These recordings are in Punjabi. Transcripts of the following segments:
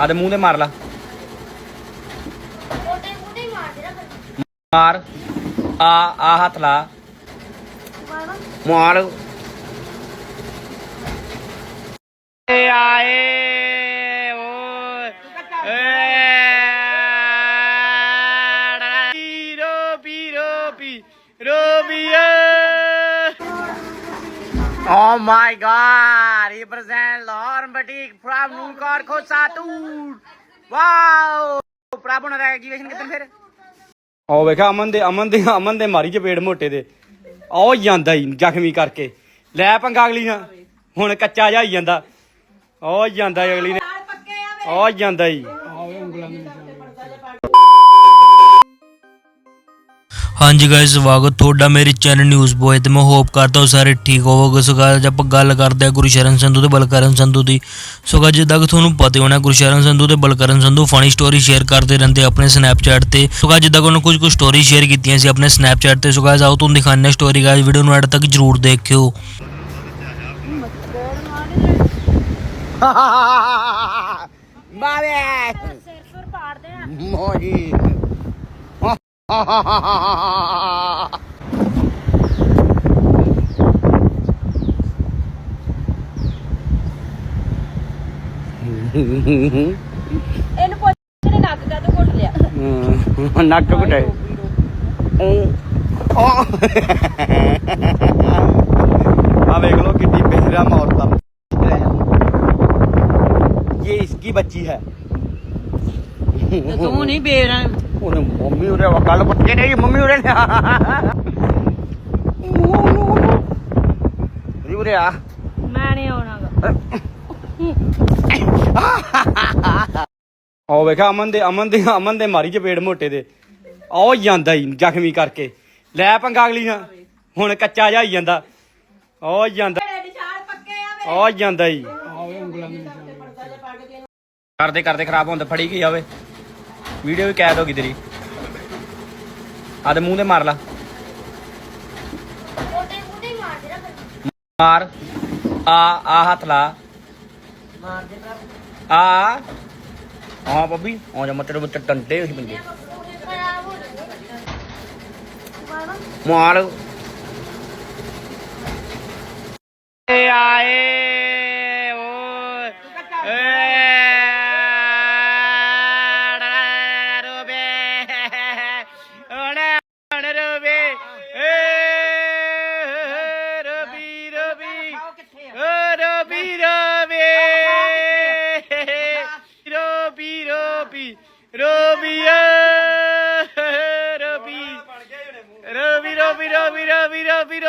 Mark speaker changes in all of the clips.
Speaker 1: ਆ ਦੇ ਮੂੰਹ ਤੇ ਮਾਰ ਲਾ।
Speaker 2: ਮੋਟੇ ਮਾਰ ਦੇ ਰੱਖ
Speaker 1: ਮਾਰ। ਆ ਆ ਹੱਥ ਲਾ। ਮਾਰ। ਏ ਆਏ ਓਏ। ਏ। ਰੋਬੀ ਰੋਬੀ ਰੋਬੀਏ Oh my god! Represent Lauren Batik from Nulkar Khosatur. Wow! ਪ੍ਰਭ ਉਹਨਾਂ ਦਾ ਐਗਜੀਬਿਸ਼ਨ ਕਿੱਦਣ ਫਿਰ? ਆਓ ਵੇਖਾ ਅਮਨ ਦੇ ਅਮਨ ਦੇ ਅਮਨ ਦੇ ਮਾਰੀ ਚਪੇੜ ਮੋਟੇ ਦੇ। ਆਓ ਜਾਂਦਾ ਹੀ ਜ਼ਖਮੀ ਕਰਕੇ। ਲੈ ਪੰਗਾ ਅਗਲੀ ਨਾਲ। ਹੁਣ ਕੱਚਾ ਜਾਈ ਜਾਂਦਾ। ਆਓ ਜਾਂਦਾ ਅਗਲੀ ਨੇ ਆਓ ਜਾਂਦਾ ਹੀ।
Speaker 3: ਹਾਂਜੀ ਗਾਇਸ ਸਵਾਗਤ ਤੁਹਾਡਾ ਮੇਰੇ ਚੈਨਲ ਨਿਊਜ਼ ਬੋਏ ਤੇ ਮੈਂ ਹੋਪ ਕਰਦਾ ਹਾਂ ਸਾਰੇ ਠੀਕ ਹੋਵੋਗੇ। ਸੋ ਅੱਜ ਆਪਾਂ ਗੱਲ ਕਰਦੇ ਹਾਂ ਗੁਰਸ਼ਰਨ ਸੰਧੂ ਤੇ ਬਲਕਰਨ ਸੰਧੂ ਦੀ। ਸੋ guys, ਜਿੱਦਾਂ ਕਿ ਤੁਹਾਨੂੰ ਪਤਾ ਹੀ ਹੋਣਾ ਗੁਰਸ਼ਰਨ ਸੰਧੂ ਤੇ Balkaran Sandhu funny story share ਕਰਦੇ ਰਹਿੰਦੇ ਆਪਣੇ ਸਨੈਪਚੈਟ ਤੇ। ਸੋ guys, ਜਿੱਦਾਂ ਕਿ ਉਹਨਾਂ ਕੁਝ ਕੁ ਸਟੋਰੀ ਸ਼ੇਅਰ ਕੀਤੀਆਂ ਸੀ ਆਪਣੇ ਸਨੈਪਚੈਟ ਤੇ। ਸੋ guys, ਆਓ ਤੁਹਾਨੂੰ ਦਿਖਾਉਂਦੇ ਹਾਂ ਸਟੋਰੀ ਗਾਇਸ ਵੀਡੀਓ ਨੂੰ ਐਡ ਤੱਕ ਜਰੂਰ ਦੇਖਿਓ।
Speaker 1: ਬਾਵੇ
Speaker 2: ਸਿਰ ਸੁਰ ਪਾੜਦੇ ਆ।
Speaker 1: ਮੋਜੀ।
Speaker 2: ਇਹਨੂੰ ਪੁੱਛ ਨੇ ਨੱਕ ਕਾ ਤੋਂ ਘੁੱਟ ਲਿਆ
Speaker 1: ਨੱਕ ਘਟਾਏ ਆ ਵੇਖ ਲੋ ਕਿੰਨੀ ਬੇਹਰਾਮ ਔਰਤ ਆ ये इसकी बच्ची है
Speaker 4: ਤੂੰ ਨਹੀਂ ਬੇਰਾਂ
Speaker 1: ਉਹਨੇ ਮੰਮੀ ਉਰੇ ਕੱਲ ਬੱਚੇ ਨੇ ਮੰਮੀ ਉਰੇ ਨੇ ਰੀ ਉਰੇ ਆ।
Speaker 2: ਮੈਂ ਨਹੀਂ ਆਉਣਾਗਾ।
Speaker 1: ਆਓ ਵੇਖਾ ਅਮਨ ਦੇ ਅਮਨ ਦੇ ਅਮਨ ਦੇ ਮਾਰੀ ਚਪੇੜ ਮੋਟੇ ਦੇ। ਆਓ ਜਾਂਦਾ ਹੀ ਜ਼ਖਮੀ ਕਰਕੇ। ਲੈ ਪੰਗਾ ਅਗਲੀ ਨਾਲ। ਹੁਣ ਕੱਚਾ ਜਾਈ ਜਾਂਦਾ। ਆਓ ਜਾਂਦਾ। ਆਓ ਜਾਂਦਾ ਹੀ। ਕਰਦੇ ਕਰਦੇ ਖਰਾਬ ਹੁੰਦਾ ਫੜੀ ਗਈ ਆਵੇ ਵੀਡੀਓ ਵੀ ਕੈਦ ਹੋ ਗਈ ਤੇਰੀ। ਆ ਦੇ ਮੂੰਹ ਤੇ ਮਾਰ ਲਾ।
Speaker 2: ਮਾਰ ਦੇ ਰੱਖ
Speaker 1: ਮਾਰ। ਆ ਆ ਹੱਥ ਲਾ।
Speaker 4: ਮਾਰ ਦੇ
Speaker 1: ਆ ਹਾਂ ਬੱਬੀ ਆ ਜਾ ਮੱਟੇ ਵਿੱਚ ਟੰਟੇ ਹੋਈ ਬੰਦੇ।
Speaker 2: ਹੋ
Speaker 1: ਮਾਰ। ਆਏ।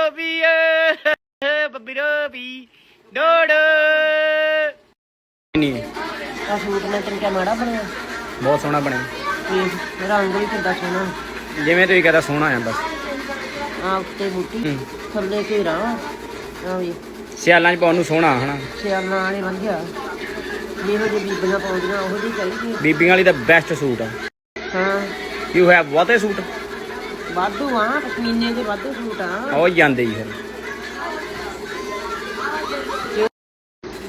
Speaker 1: ਰੋਬੀ ਏ ਬੱਬੀ ਰੋਬੀ ਡੋੜ ਨਹੀਂ।
Speaker 4: ਆ ਸੂਟ ਮੈਂ ਤੈਨੂੰ ਕਿਹਾ ਮਾੜਾ ਬਣਿਆ।
Speaker 1: ਬਹੁਤ ਸੋਹਣਾ ਬਣਿਆ।
Speaker 4: ਤੇ ਮੇਰਾ ਅੰਗ ਵੀ ਕਿੱਦਾਂ ਸੋਹਣਾ।
Speaker 1: ਜਿਵੇਂ ਤੁਸੀਂ ਕਹਦਾ ਸੋਹਣਾ ਆ ਬਸ।
Speaker 4: ਆ ਉੱਤੇ ਬੂਟੀ। ਥੱਲੇ ਘੇਰਾ। ਆ ਵੀ।
Speaker 1: ਸਿਆਲਾਂ 'ਚ ਪਾਉਣ ਨੂੰ ਸੋਹਣਾ ਹਨਾ?
Speaker 4: ਸਿਆਲਾਂ ਵਾਲੇ ਵਧੀਆ। ਜਿਹੋ ਜਿਹੀ ਬੀਬੀਆਂ ਪਾਉਂਦੀਆਂ ਉਹੋ ਜਿਹੀ ਚਾਹੀਦੀ
Speaker 1: ਬੀਬੀਆਂ ਵਾਲੀ ਦਾ ਬੈਸਟ ਸੂਟ ਆ।
Speaker 4: ਹਾਂ।
Speaker 1: ਯੂ ਹੈਵ ਬਹੁਤੇ ਸੂਟ
Speaker 4: ਵਾਧੂ ਆ ਪਸ਼ਮੀਨੇ ਦੇ ਵਾਧੂ ਸੂਟ ਆ।
Speaker 1: ਉਹ ਜਾਂਦੇ ਹੀ ਫਿਰ।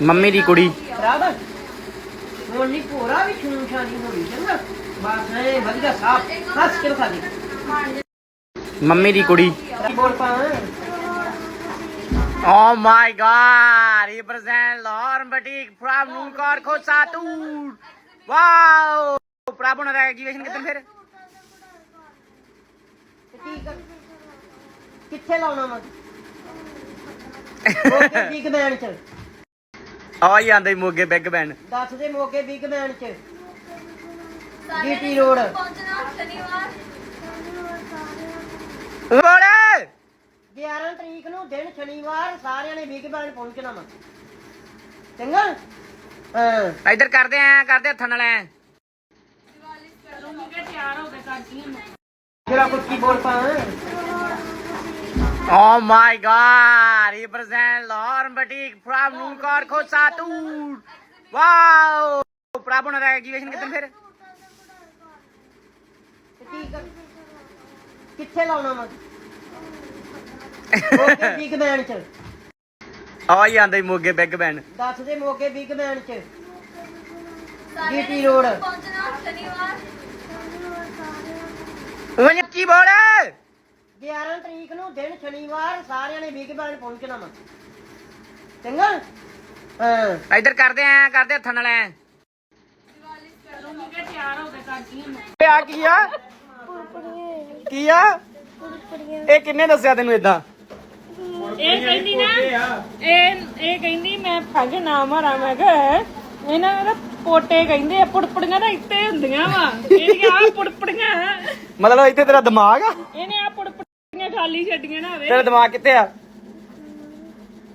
Speaker 1: ਮੰਮੀ ਦੀ ਕੁੜੀ।
Speaker 4: ਖਰਾਬ ਹੁਣ ਨਹੀਂ ਪੂਰਾ ਵੀ ਖੂਨ ਸ਼ਾਨੀ ਹੋਣੀ ਚੰਗਾ। ਬਸ ਐ ਵਧੀਆ ਸਾਫ਼ ਹੱਸ ਕੇ ਖਾ ਦੇ
Speaker 1: ਮੰਮੀ ਦੀ ਕੁੜੀ।
Speaker 4: ਬੋਲ ਪਾ?
Speaker 1: Oh my god! Represent Lauren Batik from Nulkar Khosatur. Wow! ਪ੍ਰਭ ਉਹਨਾਂ ਦਾ ਐਗਜੀਬਿਸ਼ਨ ਕਿੱਦਣ ਫਿਰ?
Speaker 4: ਕੀ ਕਰ ਕਿੱਥੇ ਲਾਉਣਾ ਵਾ? ਓਕੇ ਬਿਗ ਬੈਨ ਚ।
Speaker 1: ਆ ਹੀ ਆਂਦੇ ਮੋਗੇ ਬਿਗ ਬੈਨ
Speaker 4: ਦੱਸ ਦੇ ਮੋਗੇ ਬਿਗ ਬੈਨ ਚ। GT road.
Speaker 2: ਪਹੁੰਚਣਾ ਸ਼ਨੀਵਾਰ।
Speaker 1: ਬੋਲੇ!
Speaker 4: 11 ਤਰੀਕ ਨੂੰ ਦਿਨ ਸ਼ਨੀਵਾਰ ਸਾਰਿਆਂ ਨੇ ਬਿਗ ਬੈਨ ਪਹੁੰਚਣਾ ਵਾ। ਚੰਗਾ? ਹਾਂ।
Speaker 1: ਇੱਧਰ ਕਰਦੇ ਆ ਕਰਦੇ ਹੱਥਾਂ ਨਾਲ ਐ।
Speaker 4: ਕੁਝ ਕੀ ਬੋਲ ਪਾ
Speaker 1: Oh my god! Represent Lauren Batik from Nulkar Khosatur. Wow! ਪ੍ਰਭ ਉਹਨਾਂ ਦਾ ਐਗਜੀਬਿਸ਼ਨ ਕਿੱਦਣ ਫਿਰ?
Speaker 4: ਤੇ ਕੀ ਕਰ ਕਿੱਥੇ ਲਾਉਣਾ ਵਾ? ਓਕੇ ਬਿਗ ਬੈਨ ਚ।
Speaker 1: ਆ ਹੀ ਆਂਦੇ ਮੋਗੇ ਬਿਗ ਬੈਨ
Speaker 4: ਦੱਸ ਦੇ ਮੋਗੇ ਬਿਗ ਬੈਨ ਚ। ਜੀਟੀ ਰੋਡ
Speaker 1: ਉਹ ਕੀ ਬੋਲ?
Speaker 4: 11 ਤਰੀਕ ਨੂੰ ਦਿਨ ਸ਼ਨੀਵਾਰ ਸਾਰਿਆਂ ਨੇ ਬਿਗ ਬੈਂਡ ਪਹੁੰਚਣਾ ਵਾ। ਚੰਗਾ? ਹਾਂ।
Speaker 1: ਇੱਧਰ ਕਰਦੇ ਆ ਕਰਦੇ ਹੱਥਾਂ ਨਾਲ ਐ। ਓਏ ਆ ਕੀ ਆ? ਕੀ ਆ? ਇਹ ਕਿੰਨੇ ਦੱਸਿਆ ਤੈਨੂੰ ਇਦਾਂ
Speaker 2: ਇਹ ਕਹਿੰਦੀ ਨਾ ਇਹ ਇਹ ਕਹਿੰਦੀ ਮੈਂ ਫੱਗ ਨਾ ਮਾਰਾਂ ਮੈਂ ਕਿਹਾ ਇਹਨਾਂ ਦੇ ਪੋਟੇ ਕਹਿੰਦੇ ਆ ਪੁੜਪੜੀਆਂ ਤਾਂ ਇੱਥੇ ਹੁੰਦੀਆਂ ਵਾ। ਇਹਦੀਆਂ ਆ ਪੁੜਪੜੀਆਂ
Speaker 1: ਮਤਲਬ ਇੱਥੇ ਤੇਰਾ ਦਿਮਾਗ ਆ?
Speaker 2: ਇਹਨੇ ਆ ਪੁੜਪੜੀਆਂ ਖਾਲੀ ਛੱਡੀਆਂ ਨਾ ਵੇ।
Speaker 1: ਤੇਰਾ ਦਿਮਾਗ ਕਿੱਥੇ ਆ?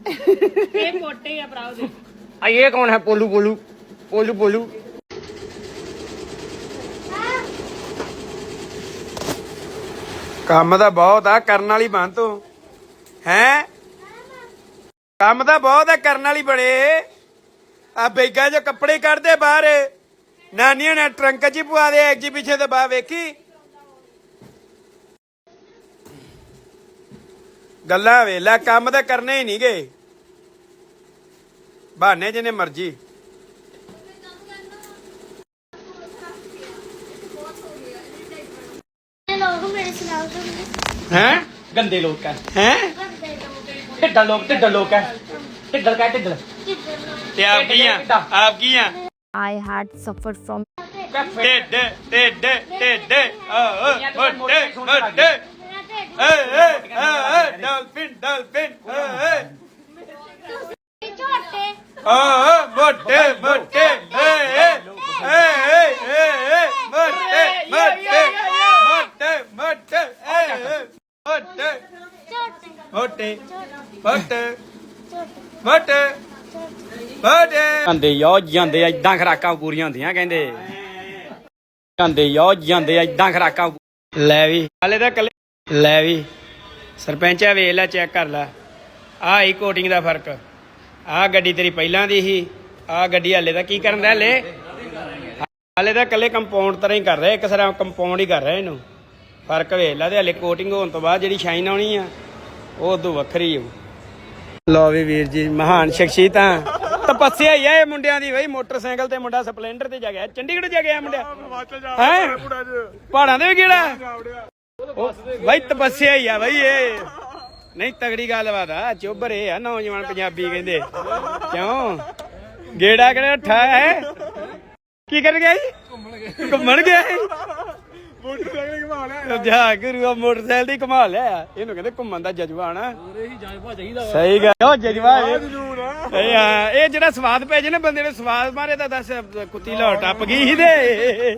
Speaker 2: ਇਹ ਪੋਟੇ ਆ ਭਰਾ ਉਹਦੇ।
Speaker 1: ਆ ਇਹ ਕੌਣ ਹੈ? ਪੋਲੂ ਪੋਲੂ ਪੋਲੂ ਪੋਲੂ। ਕੰਮ ਤਾਂ ਬਹੁਤ ਆ ਕਰਨ ਵਾਲੀ ਬਣ ਤੂੰ। ਹੈ? ਕੰਮ ਤਾਂ ਬਹੁਤ ਆ ਕਰਨ ਵਾਲੀ ਬੜੇ ਆ ਬੈਗਾ ਜੋ ਕੱਪੜੇ ਕੱਢਦੇ ਬਾਹਰ। ਨਾਨੀਆਂ ਨੇ ਟਰੰਕ 'ਚ ਹੀ ਪਵਾ ਦੇ ਐਗਜੀਬਿਸ਼ਨ ਦੇ ਬਾਹਰ ਵੇਖੀ। ਗੱਲਾਂ ਵੇਲਾ ਕੰਮ ਤਾਂ ਕਰਨੇ ਹੀ ਨਹੀਂ ਗਏ ਬਹਾਨੇ ਜਿਹਨੇ ਮਰਜ਼ੀ।
Speaker 5: ਲੋਕ ਮੇਰੇ ਸੁਣਾਓ ਤੁਹਾਨੂੰ
Speaker 1: ਹੈ? ਗੰਦੇ ਲੋਕ ਹੈ ਹੈ? ਢਿੱਡਾ ਲੋਕ ਢਿੱਡਾ ਲੋਕ ਹੈ ਢਿੱਡਲ ਕਾ ਢਿੱਡਲ। ਤੇ ਆਪ ਕੀ ਆ? ਆਪ ਕੀ ਆ?
Speaker 5: I had suffered from
Speaker 1: ਢਿੱਡ ਢਿੱਡ ਢਿੱਡ ਓ ਓ ਮੋਟੇ ਮੋਟੇ ਏ ਏ ਏ ਡਾਲਫਿਨ ਡਾਲਫਿਨ ਏ ਏ
Speaker 5: ਝੋਟੇ
Speaker 1: ਓ ਓ ਮੋਟੇ ਮੋਟੇ ਏ ਏ ਏ ਏ ਏ ਏ ਮੋਟੇ ਮੋਟੇ ਮੋਟੇ ਮੋਟੇ ਏ ਏ ਮੋਟੇ
Speaker 5: ਝੋਟੇ
Speaker 1: ਮੋਟੇ ਮੋਟੇ ਮੋਟੇ ਮੋਟੇ ਜਾਂਦੇ ਯੋ ਜਾਂਦੇ ਐਦਾਂ ਖਰਾਕਾਂ ਪੂਰੀਆਂ ਹੁੰਦੀਆਂ ਕਹਿੰਦੇ। ਜਾਂਦੇ ਯੋ ਜਾਂਦੇ ਐਦਾਂ ਖਰਾਕਾਂ ਲੈ ਵੀ। ਹਾਲੇ ਤਾਂ ਕੱਲੇ ਲੈ ਵੀ ਸਰਪੰਚਾ ਵੇਖ ਲੈ ਚੈੱਕ ਕਰ ਲੈ। ਆਹ ਹੀ ਕੋਟਿੰਗ ਦਾ ਫ਼ਰਕ। ਆਹ ਗੱਡੀ ਤੇਰੀ ਪਹਿਲਾਂ ਦੀ ਸੀ ਆਹ ਗੱਡੀ ਹਾਲੇ ਤਾਂ ਕੀ ਕਰਨ ਦਾ ਹਲੇ? ਹਾਲੇ ਤਾਂ ਕੱਲੇ ਕੰਪਾਊਂਡ ਤਰ੍ਹਾਂ ਹੀ ਕਰ ਰਿਹਾ ਇੱਕ ਸਾਰਾ ਕੰਪਾਊਂਡ ਹੀ ਕਰ ਰਿਹਾ ਇਹਨੂੰ। ਫ਼ਰਕ ਵੇਖ ਲੈ ਤੇ ਹਲੇ ਕੋਟਿੰਗ ਹੋਣ ਤੋਂ ਬਾਅਦ ਜਿਹੜੀ ਸ਼ਾਈਨ ਆਉਣੀ ਆ ਉਹ ਉਦੋਂ ਵੱਖਰੀ ਹੋ ਲੋ ਵੀ ਵੀਰ ਜੀ ਮਹਾਨ ਸ਼ਖਸੀਅਤਾਂ ਤਪੱਸਿਆ ਹੀ ਆ ਇਹ ਮੁੰਡਿਆਂ ਦੀ ਬਈ ਮੋਟਰਸਾਈਕਲ ਤੇ ਮੁੰਡਾ ਸਪਲੈਂਡਰ ਤੇ ਜਾ ਗਿਆ। ਚੰਡੀਗੜ੍ਹ ਜਾ ਗਿਆ ਮੁੰਡਿਆ ਹੈ? ਪਹਾੜਾਂ ਦੇ ਵੀ ਕਿਹੜਾ ਬਈ ਤਪੱਸਿਆ ਹੀ ਆ ਬਈ ਇਹ। ਨਹੀਂ ਤਗੜੀ ਗੱਲਬਾਤ ਆ ਚੋਬਰ ਇਹ ਆ ਨੌਜਵਾਨ ਪੰਜਾਬੀ ਕਹਿੰਦੇ। ਕਿਉਂ? ਗੇੜਾ ਕਿਹੜਾ ਠਾ ਹੈ? ਕੀ ਕਰ ਗਿਆ ਜੀ? ਘੁੰਮਣ ਗਿਆ ਸੀ ਮੋਟਰਸਾਈਕਲ ਘੁਮਾ ਲਿਆ। ਜਾ ਗੁਰੂ ਮੋਟਰਸਾਈਕਲ ਦੀ ਘੁਮਾ ਲਿਆ। ਇਹਨੂੰ ਕਹਿੰਦੇ ਘੁੰਮਣ ਦਾ ਜਜ਼ਬਾ ਨਾ ਸਹੀ ਗੱਲ। ਉਹ ਜਜ਼ਬਾ ਇਹ। ਇਹ ਜਿਹੜਾ ਸਵਾਦ ਪੈ ਜੇ ਨਾ ਬੰਦੇ ਨੂੰ ਸਵਾਦ ਮਾਰੇ ਤਾਂ ਦੱਸ ਕੁੱਤੀ ਲਾਹ ਟੱਪ ਗਈ ਸੀ ਤੇ।